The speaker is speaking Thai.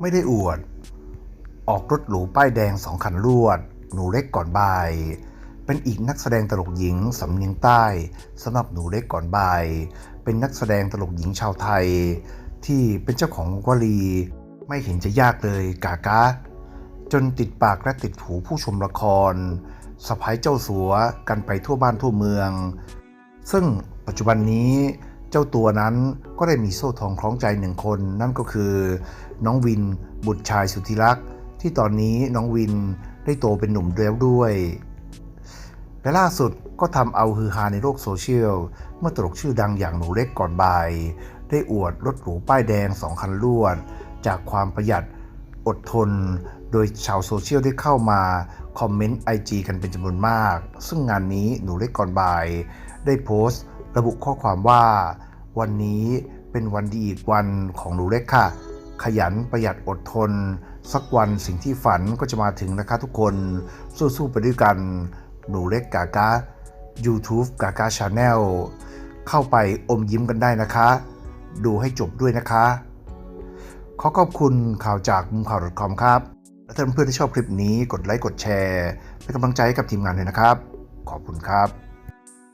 ไม่ได้อวด ออกรถหรูป้ายแดงสองคันรวด หนูเล็กก่อนบ่าย เป็นอีกนักแสดงตลกหญิงสำเนียงใต้สำหรับหนูเล็กก่อนบ่าย เป็นนักแสดงตลกหญิงชาวไทย ที่เป็นเจ้าของวลี ไม่เห็นจะยากเลยกากะจนติดปากและติดหูผู้ชมละครสะพ้ายเจ้าสัวกันไปทั่วบ้านทั่วเมือง ซึ่งปัจจุบันนี้เจ้าตัวนั้น ก็ได้มีโซ่ทองคล้องใจหนึ่งคน นั่นก็คือน้องวินบุตรชายสุธิรักษ์ที่ตอนนี้น้องวินได้โตเป็นหนุ่มแล้วด้วย และล่าสุดก็ทำเอาฮือฮาในโลกโซเชียล เมื่อตลกชื่อดังอย่างหนูเล็กก่อนบ่าย ได้อวดรถหรูป้ายแดงสองคันรวด จากความประหยัดอดทน โดยชาวโซเชียลได้เข้ามาคอมเมนต์ IG กันเป็นจำนวนมาก ซึ่งงานนี้หนูเล็กก่อนบ่าย ได้โพสต์ ระบุข้อความว่า วันนี้ เป็นวันดีอีกวันของหนูเล็กค่ะ ขยันประหยัดอดทน สักวันสิ่งที่ฝันก็จะมาถึงนะคะทุกคน สู้ๆไปด้วยกัน หนูเล็กกากา YouTube กากาชาแนลเข้าไปอมยิ้มกันได้นะคะ ดูให้จบด้วยนะคะ ขอขอบคุณข่าวจากมุมข่าว .com ครับและถ้าเพื่อนๆที่ชอบคลิปนี้กดไลค์กดแชร์เป็นกำลังใจให้กับทีมงานด้วยนะครับ ขอบคุณครับ